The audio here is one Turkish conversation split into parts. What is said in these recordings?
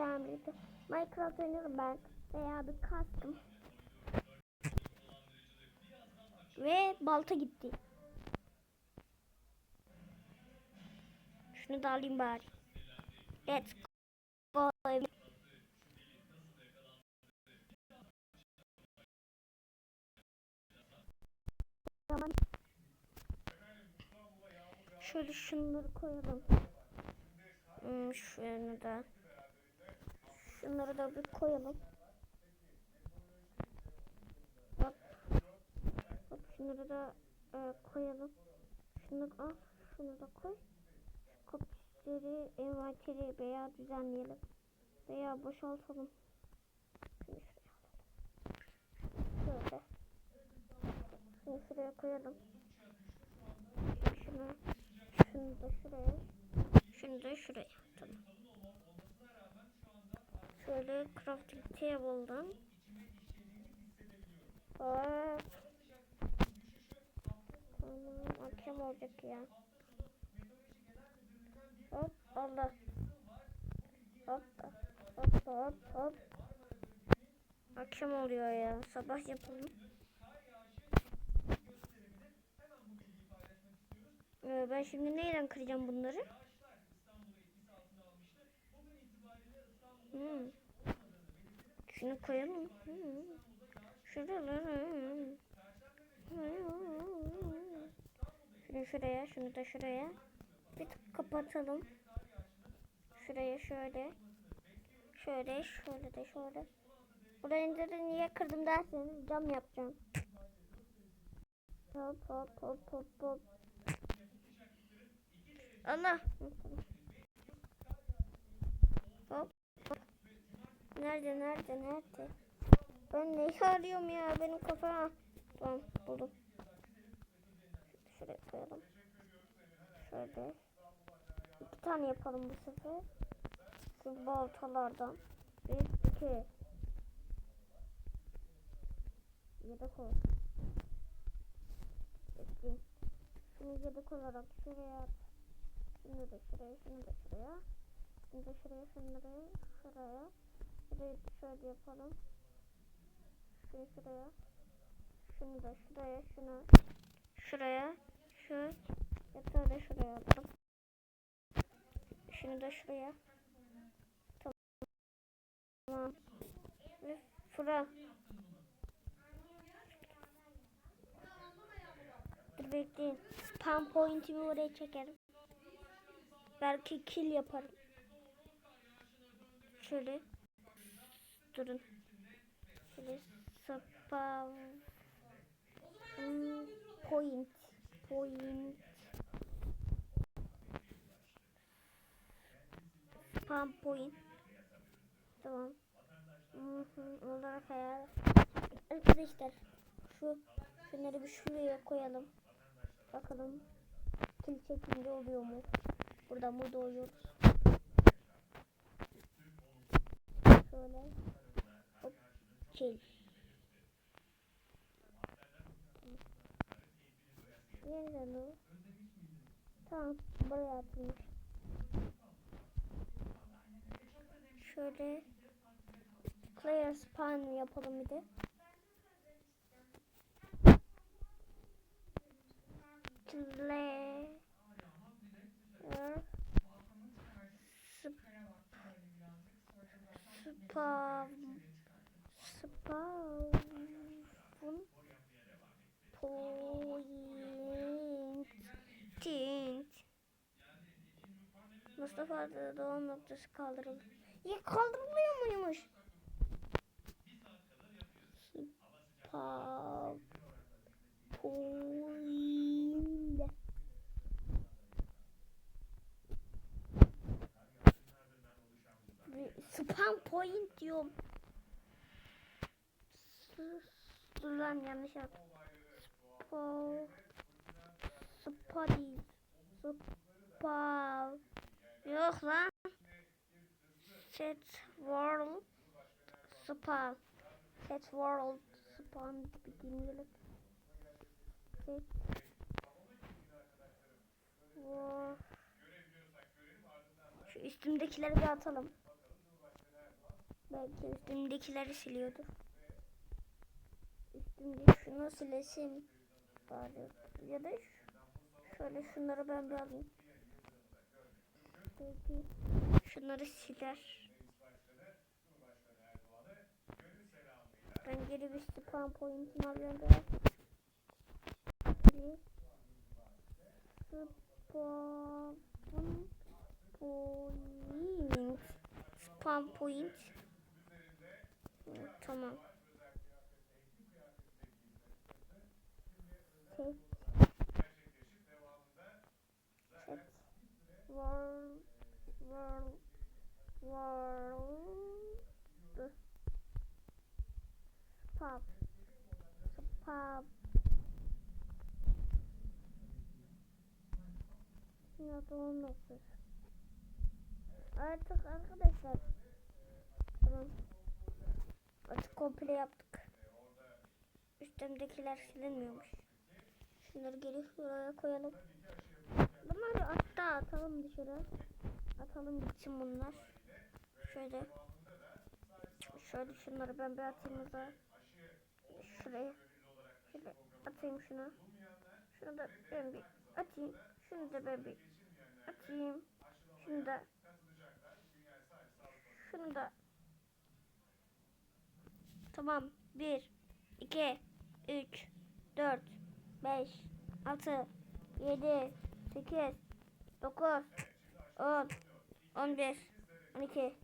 birlikte Minecraft oynuyorum ben. Veya bir kastım. Ve balta gitti. Şunu da alayım bari. Let's go. Tamam. Şöyle şunları koyalım. Hmm, şunu da. Şunları da bir koyalım. Hop. Hop şunları da e, koyalım. Şunu al. Şunu da koy. Şu kapüsleri, envanteri veya düzenleyelim. Veya boşaltalım. Şunu şuraya alalım. Şöyle. Şunu şuraya koyalım. Şunu, şunu da şuraya. Şunu da şuraya. Tamam. Şöyle crafting table'dan. Tamam. Akşam olacak ya. Hop. Allah. Hop. Hop hop hop. Akşam oluyor ya. Sabah yapalım. Ee, ben şimdi neyle kıracağım bunları? Hmm. Şunu koyalım. Şuraları. Şunu şuraya, şunu da şuraya. Bir tık kapatalım. Şuraya şöyle. Şöyle, şöyle de şöyle. Burayı da niye kırdım derseniz cam yapacağım. Hop hop hop hop hop. Allah. Hop. Nerede nerede nerede? Ben ne arıyorum ya benim kafama. Tamam buldum. Şuraya koyalım. Şöyle. İki tane yapalım bu sefer. Şu baltalardan. Bir, iki. Yedek ol. Bekleyin. Şunu yedek olarak şuraya at. Şunu da şuraya, şunu da şuraya. Şunu da şuraya, şunları şuraya. Şurayı şöyle yapalım. Şunu şuraya. Şunu da şuraya, şunu şuraya. Şu yatağı da şuraya atalım. Şunu da şuraya. Tamam. Ve fıra. Dur bekleyin. Spam point'imi oraya çekerim. Belki kill yaparım. Şöyle. Durun. Şöyle hmm, point point. Spam point. Tamam. Olarak hayal arkadaşlar. Şu şunları bir şuraya koyalım. Bakalım kil çekince oluyor mu? Burada mı doğuyoruz? Şöyle kil Nereden o? Tamam buraya atılmış. Şöyle player spawn yapalım bir de. Player spawn Da doğum noktası kaldırıldı. Ya kaldırılmıyor muymuş? Spa point Spam point diyorum. Dur lan yanlış yaptım. Spa Spotty Spa Yok lan. Set World Spa Set World Spa bir dinleyelim. Set World Şu üstümdekileri bir atalım. Belki üstümdekileri siliyordur. Üstümde şunu silesim bari. Ya da şöyle şunları ben bir alayım. Belki şunları siler. Ben geri bir spam point'imi alıyorum. Bir spam point. Spam point. Tamam. Set. Set. World. World. World. Spam. Spam. Ya olmasın. Artık arkadaşlar. Tamam. Artık komple yaptık. Üstümdekiler silinmiyormuş. Şunları geri şuraya koyalım. Bunları hatta atalım dışarı. Atalım gitsin bunlar. Şöyle. Şöyle şunları ben bir atayım da. Şuraya. Şöyle atayım şunu. Şunu da ben bir atayım. Şunu da ben bir atayım. Şunu da. Şunu da. Tamam. 1, 2, 3, 4, 5, 6, 7, 8, 9, 10, 11, 12,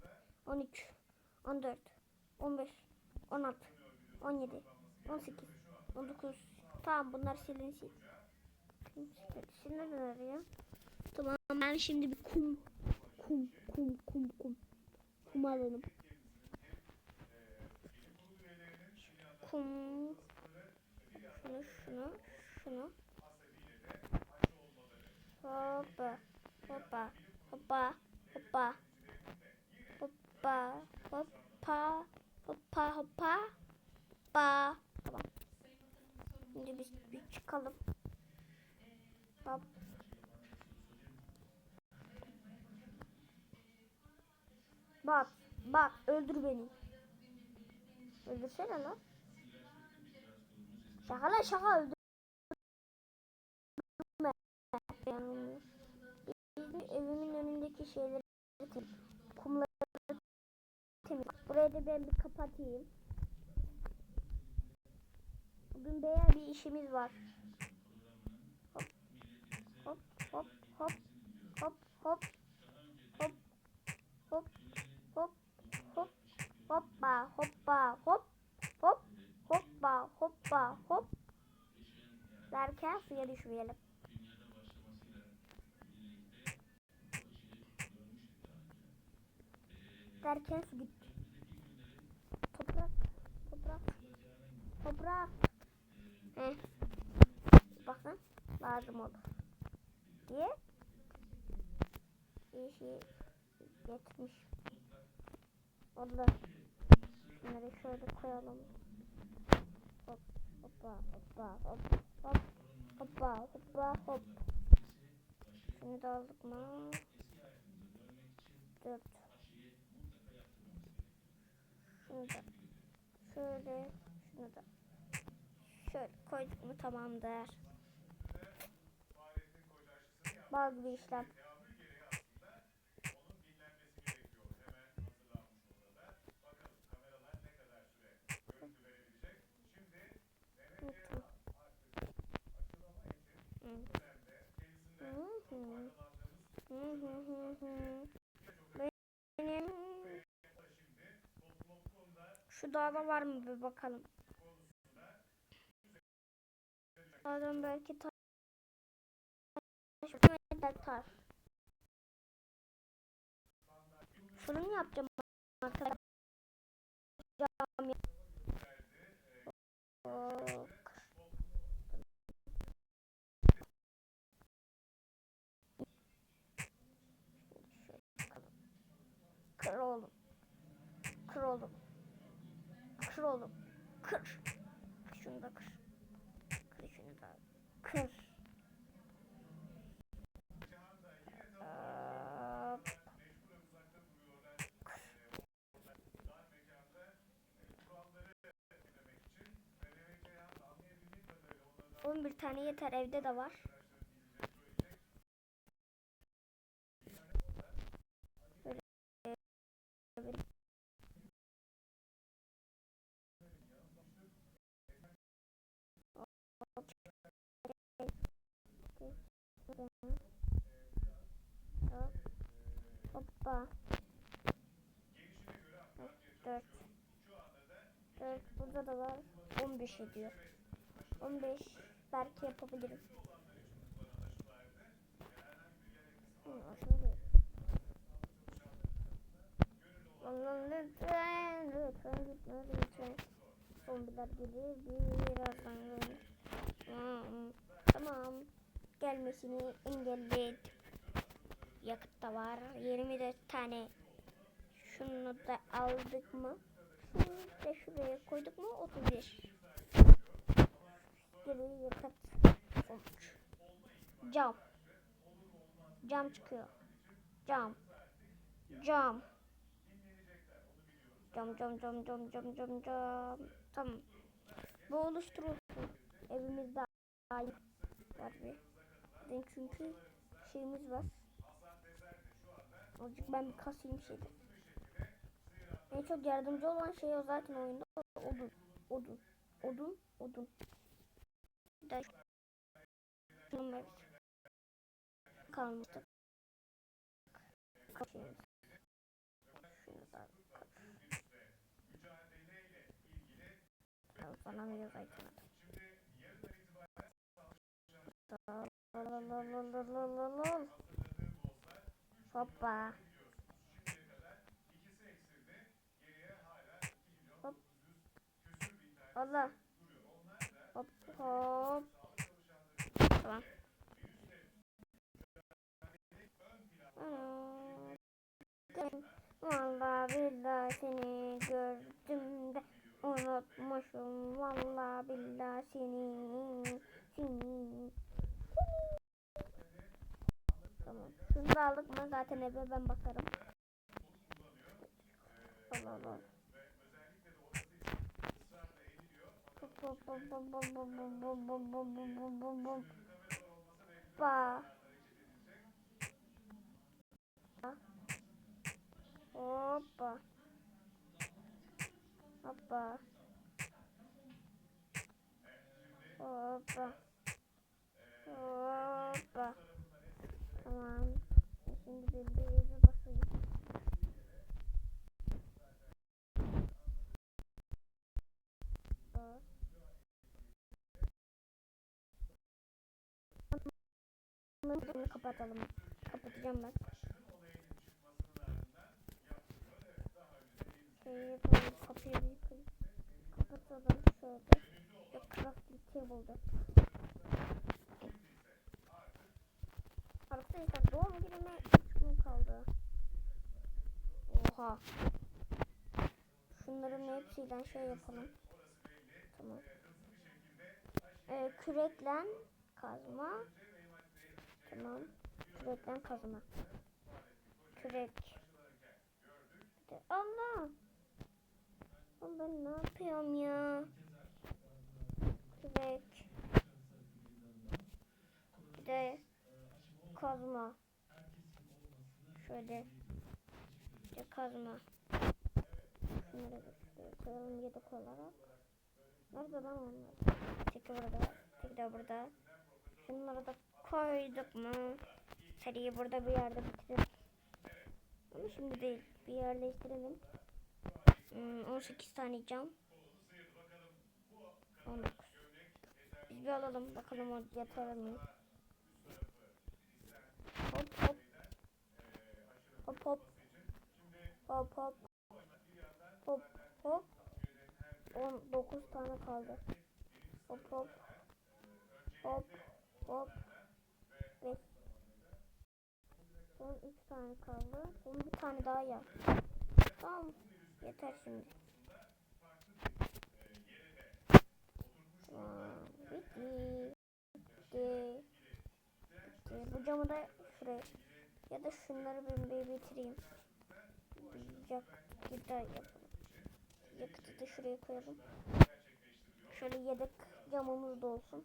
13, 14, 15, 16, 17, 18, 19. Tamam bunlar silinsin. Şimdi ne arayayım? Tamam ben şimdi bir kum kum kum kum kum kum alalım. Kum şunu şunu şunu hoppa hoppa hoppa hoppa. Hoppa. Hoppa. Hoppa hoppa. Hoppa. Tamam. Şimdi biz bir çıkalım. Hop. Bak bak öldür beni. Öldürsene lan. Şaka lan şaka öldür evimin önündeki şeyleri kumları temiz. Burayı da ben bir kapatayım. Bugün bayağı bir işimiz var. Hop hop hop hop hop hop hop hop hop hop hoppa hoppa hop hop hoppa hoppa hop derken suya düşmeyelim. Derken su gitti. Toprak, toprak, toprak. Heh. Bakın lazım olur. Diye bir şey getirmiş. Allah. Şunları şöyle koyalım. Hop, hoppa, hoppa, hop, hop, hoppa, hoppa, hop. Şunu da aldık mı? Dört. Şunu da şöyle şunu da şöyle koyduk mu tamamdır. Bal gibi işlem. Hı. Hı hı. Hı hı hı hı. Benim şu dağda var mı bir bakalım. Dağdan belki taş taş. Fırın yapacağım arkadaşlar. Kır oğlum. Kır oğlum. Kır oğlum. Kır. Şunu da kır. Kır şunu da. Kır. bir tane yeter evde de var. Hoppa. Dört. Dört. Burada da var. 15 ediyor. 15 belki yapabilirim. Hı, gelir birazdan Tamam. Gelmesini engelledim. Yakıt da var. 24 tane. Şunu da aldık mı? Şunu da şuraya koyduk mu? 31. Geriye yakıt. Sonuç. Cam. Cam çıkıyor. Cam. Cam. Cam cam cam cam cam cam cam. Tamam. Bu oluşturulsun. Evimizde var bir. Çünkü şeyimiz var. Azıcık ben bir kasayım şeyde. En çok yardımcı olan şey o zaten oyunda. Odun. Odun. Odun. Odun. Da şunları kalmıştık. Kaçıyoruz. Şuradan kaç. Bana biraz ayıkamadım. La la la la la la la. Hoppa. Hop. Allah. Hop hop. Tamam. Vallahi billahi seni gördüm de unutmuşum. Vallahi billahi seni. Seni. Tamam. Hızlı aldık mı zaten eve ben bakarım. Allah Allah. Ba. Hoppa. Hoppa. Hoppa. Hoppa. Tamam. Şimdi bir bir eve basayım. Hoppa. Bunu kapatalım. Kapatacağım ben. Şey yapalım. Kapıyı yıkayım. Kapatalım şöyle. Yok crafting table'da. Arkadaşlar doğum günüme 3 gün kaldı. Oha. Şunların hepsiyle şey yapalım. Tamam. Ee, küreklen kazma. Tamam. Küreklen kazma. Kürek. Allah. Oğlum ben ne yapıyorum ya? Kürek. Bir de kazma. Şöyle. De kazma. Şunları koyalım yedek olarak. Nerede lan onlar? Tek burada. Tek de burada. Şunları da koyduk mu? Seriyi burada bir yerde bitirelim. Ama şimdi değil. Bir yerleştirelim. Hmm, 18 tane cam. 19. Biz bir alalım. Bakalım o yeter mi? Hop hop. Hop hop. Hop hop. Hop hop. 19 tane kaldı. Hop hop. Hop hop. 5. Son 3 tane kaldı. Son bir tane daha yap. Tamam. Yeter şimdi. Bitti. Bitti. Bitti. Bu camı da şuraya ya da şunları ben bir bitireyim. Yakıt da yapalım. Yakıtı da şuraya koyalım. Şöyle yedek camımız da olsun.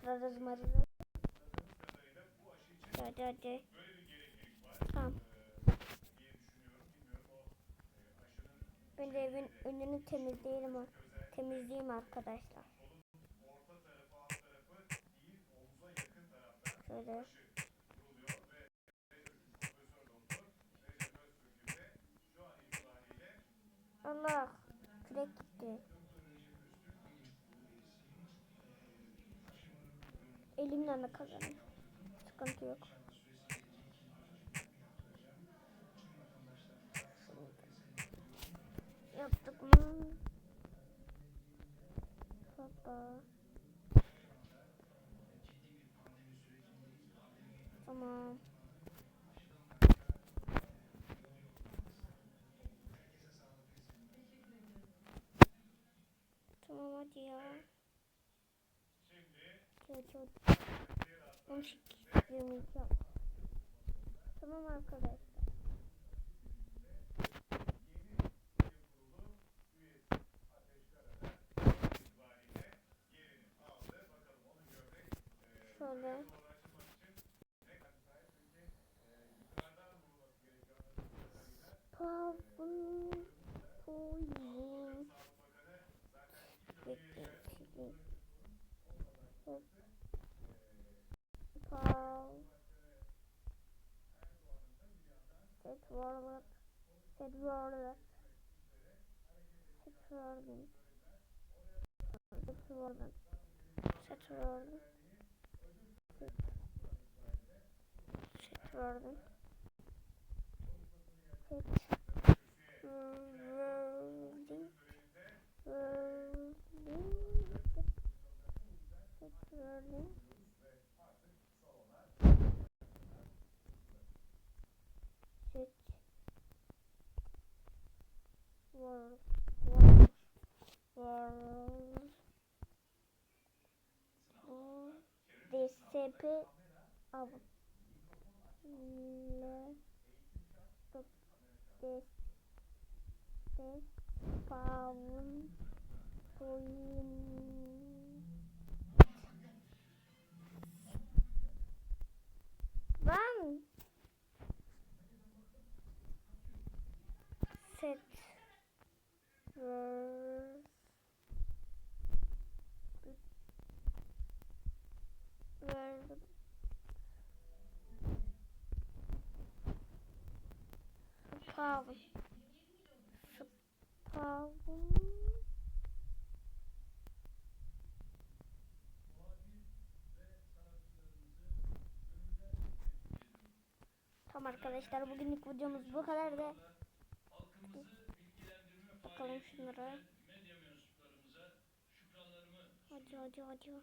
Kırarız mararız. Hadi hadi. Tamam. Önce evin önünü temizleyelim. Temizleyeyim arkadaşlar. Şöyle. Allah. Kürek gitti. Elimle de kazanım. Sıkıntı yok. 12, 22 Tamam arkadaşlar. Şöyle. Pavlopoyun. Bekleyin. Set warlock. Set warlock. Set warlock. Set warlock. Set warlock. Set warlock. Set warlock. P av le de de pavun koyun ben set. Tamam arkadaşlar bugünlük videomuz bu kadar da bakalım şunlara. Hadi hadi hadi.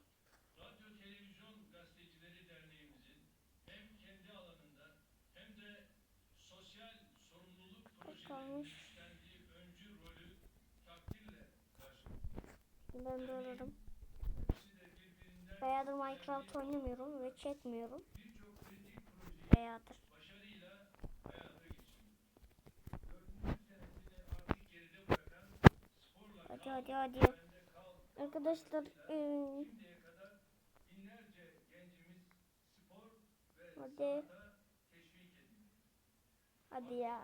Radyo Televizyon Gazetecileri Derneğimizin hem kendi alanında hem de sosyal sorumluluk projelerinde Kalmış. üstlendiği öncü rolü takdirle karşılıyor. Ben de alırım. Bayağıdır Minecraft oynamıyorum ve çekmiyorum. Bayağıdır. hadi hadi hadi. Arkadaşlar ee... hadi. Hadi ya.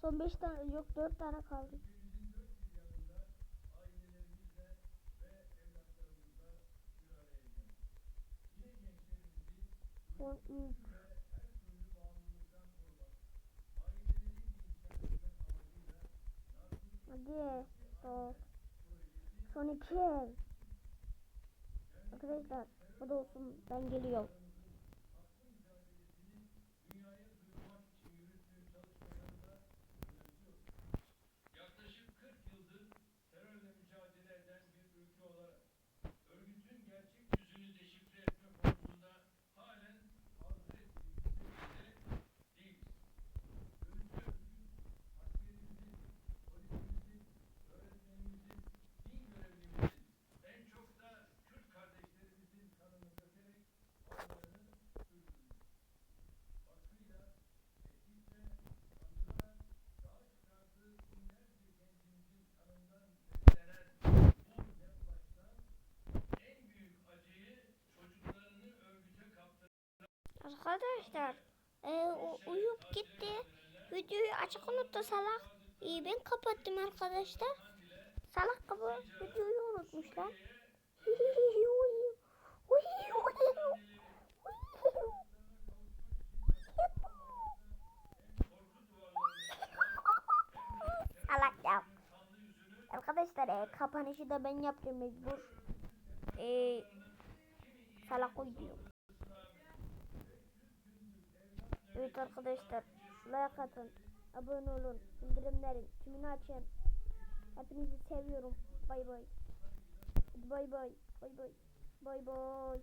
Son 5 tane yok 4 tane kaldı. Son hadi. Son, son 2. Arkadaşlar o da olsun ben geliyorum. Arkadaşlar e, uyup gitti. Videoyu açık unuttu salak. İyi ben kapattım arkadaşlar. Salak kapı videoyu unutmuşlar. Salak ya. Arkadaşlar e, kapanışı da ben yaptım mecbur. E, salak uyuyor. Evet arkadaşlar like atın, abone olun, bildirimlerin tümünü açın. Hepinizi seviyorum. Bay bay. Bay bay. Bay bay. Bay bay.